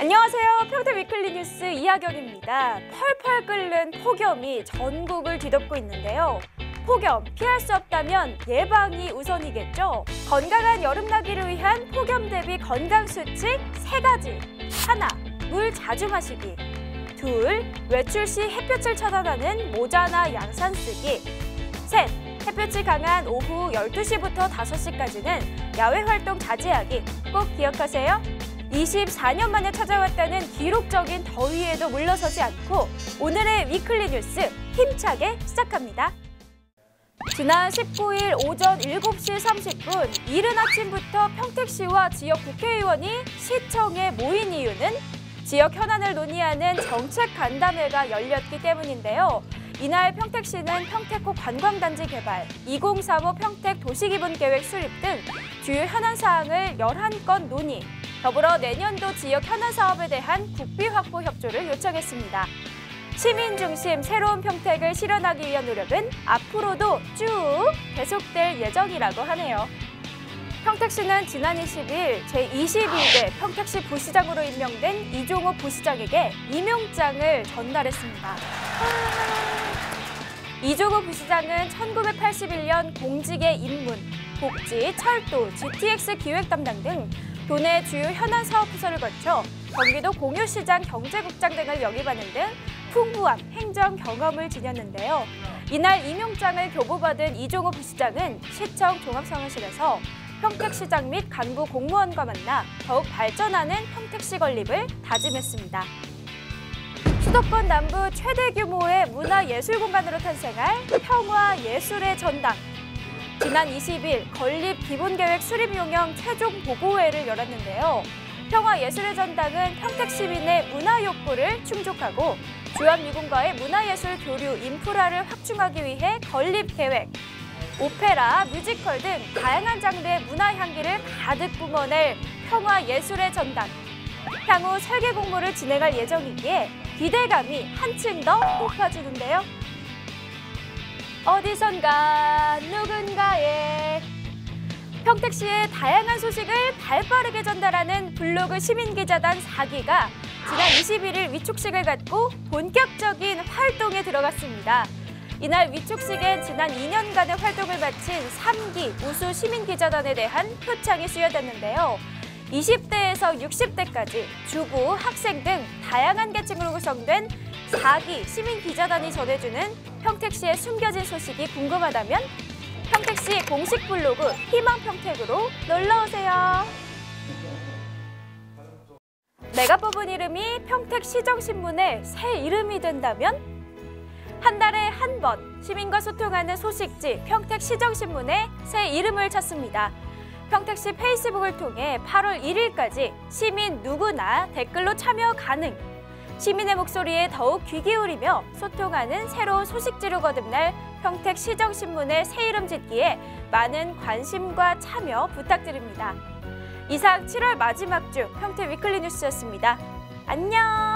안녕하세요. 평택 위클리 뉴스 이하경입니다. 펄펄 끓는 폭염이 전국을 뒤덮고 있는데요. 폭염 피할 수 없다면 예방이 우선이겠죠. 건강한 여름 나기를 위한 폭염 대비 건강 수칙 세 가지. 하나, 물 자주 마시기. 둘, 외출 시 햇볕을 차단하는 모자나 양산 쓰기. 셋, 햇볕이 강한 오후 12시부터 5시까지는 야외 활동 자제하기. 꼭 기억하세요. 24년 만에 찾아왔다는 기록적인 더위에도 물러서지 않고 오늘의 위클리 뉴스 힘차게 시작합니다. 지난 19일 오전 7시 30분 이른 아침부터 평택시와 지역 국회의원이 시청에 모인 이유는 지역 현안을 논의하는 정책 간담회가 열렸기 때문인데요. 이날 평택시는 평택호 관광단지 개발, 2035 평택 도시기본계획 수립 등 주요 현안 사항을 11건 논의, 더불어 내년도 지역 현안 사업에 대한 국비 확보 협조를 요청했습니다. 시민 중심 새로운 평택을 실현하기 위한 노력은 앞으로도 쭉 계속될 예정이라고 하네요. 평택시는 지난 20일 제22대 평택시 부시장으로 임명된 이종호 부시장에게 임용장을 전달했습니다. 이종호 부시장은 1981년 공직에 입문, 복지, 철도, GTX 기획 담당 등 도내 주요 현안 사업 부서를 거쳐 경기도 공유시장 경제국장 등을 역임하는 등 풍부한 행정 경험을 지녔는데요. 이날 임용장을 교부받은 이종호 부시장은 시청 종합사무실에서 평택시장 및 간부 공무원과 만나 더욱 발전하는 평택시 건립을 다짐했습니다. 수도권 남부 최대 규모의 문화예술공간으로 탄생할 평화예술의 전당. 지난 20일 건립 기본계획 수립 용역 최종 보고회를 열었는데요. 평화예술의 전당은 평택 시민의 문화 욕구를 충족하고 주한미군과의 문화예술 교류 인프라를 확충하기 위해 건립 계획, 오페라, 뮤지컬 등 다양한 장르의 문화 향기를 가득 뿜어낼 평화예술의 전당. 향후 설계 공모를 진행할 예정이기에 기대감이 한층 더 높아지는데요. 어디선가 누군가의 평택 시의 다양한 소식을 발빠르게 전달하는 블로그 시민기자단 4기가 지난 21일 위촉식을 갖고 본격적인 활동에 들어갔습니다. 이날 위촉식엔 지난 2년간의 활동을 마친 3기 우수 시민기자단에 대한 표창이 수여됐는데요. 20대에서 60대까지 주부, 학생 등 다양한 계층으로 구성된 4기 시민기자단이 전해주는 평택 시의 숨겨진 소식이 궁금하다면 평택 시 공식 블로그 희망 평택으로 놀러 오세요. 내가 뽑은 이름이 평택 시정신문의 새 이름이 된다면? 한 달에 한 번 시민과 소통하는 소식지 평택 시정신문의 새 이름을 찾습니다. 평택시 페이스북을 통해 8월 1일까지 시민 누구나 댓글로 참여 가능. 시민의 목소리에 더욱 귀 기울이며 소통하는 새로운 소식지로 거듭날 평택 시정신문의 새 이름 짓기에 많은 관심과 참여 부탁드립니다. 이상 7월 마지막 주 평택 위클리 뉴스였습니다. 안녕!